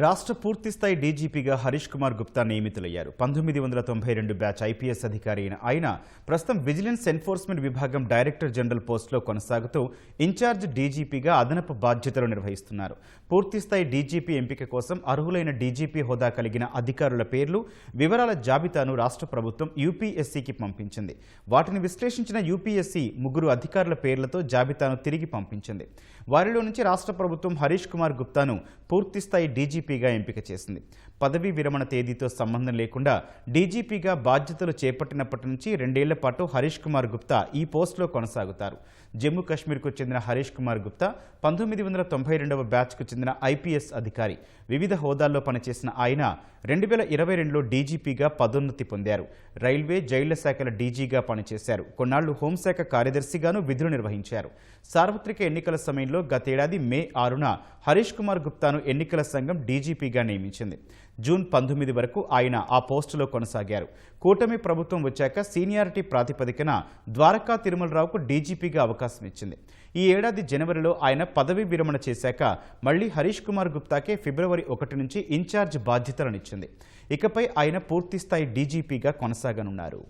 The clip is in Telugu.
రాష్ట్ర పూర్తిస్థాయి డీజీపీగా హరీష్ కుమార్ గుప్తా నియమితులయ్యారు. పంతొమ్మిది వందల తొంభై రెండు బ్యాచ్ ఐపీఎస్ అధికారి అయిన ఆయన ప్రస్తుతం విజిలెన్స్ ఎన్ఫోర్స్మెంట్ విభాగం డైరెక్టర్ జనరల్ పోస్టులో కొనసాగుతూ ఇన్ఛార్జ్ డీజీపీగా అదనపు బాధ్యతలు నిర్వహిస్తున్నారు. పూర్తిస్థాయి డీజీపీ ఎంపిక కోసం అర్హులైన డీజీపీ హోదా కలిగిన అధికారుల పేర్లు వివరాల జాబితాను రాష్ట్ర ప్రభుత్వం యూపీఎస్సీకి పంపించింది. వాటిని విశ్లేషించిన యూపీఎస్సీ ముగ్గురు అధికారుల పేర్లతో జాబితాను తిరిగి పంపించింది. వారిలో నుంచి రాష్ట్ర ప్రభుత్వం హరీష్ కుమార్ గుప్తాను పూర్తిస్థాయి డీజీపీగా ఎంపిక చేసింది. పదవీ విరమణ తేదీతో సంబంధం లేకుండా డీజీపీగా బాధ్యతలు చేపట్టినప్పటి నుంచి రెండేళ్ళ పాటు హరీష్ కుమార్ గుప్తా ఈ పోస్టులో కొనసాగుతారు. జమ్మూ కాశ్మీర్కు చెందిన హరీష్ కుమార్ గుప్తా పంతొమ్మిది వందల తొంభై రెండవ బ్యాచ్కు చెందిన ఐపీఎస్ అధికారి. వివిధ హోదాల్లో పనిచేసిన ఆయన రెండు వేల ఇరవై రెండులో డీజీపీగా పదోన్నతి పొందారు. రైల్వే జైళ్ళ శాఖల డీజీగా పనిచేశారు. కొన్నాళ్ళు హోంశాఖ కార్యదర్శిగాను విధులు నిర్వహించారు. సార్వత్రిక ఎన్నికల సమయంలో గతేడాది మే ఆరున హరీష్ కుమార్ గుప్తాను ఎన్నికల సంఘం డీజీపీగా నియమించింది. జూన్ పంతొమ్మిది వరకు ఆయన ఆ పోస్టులో కొనసాగారు. కూటమి ప్రభుత్వం వచ్చాక సీనియారిటీ ప్రాతిపదికన ద్వారకా తిరుమలరావుకు డీజీపీగా అవకాశం ఇచ్చింది. ఈ ఏడాది జనవరిలో ఆయన పదవీ విరమణ చేశాక మళ్ళీ హరీష్ కుమార్ గుప్తాకే ఫిబ్రవరి ఒకటి నుంచి ఇన్ఛార్జ్ బాధ్యతలనిచ్చింది ఇకపై ఆయన పూర్తిస్థాయి డీజీపీగా కొనసాగనున్నారు.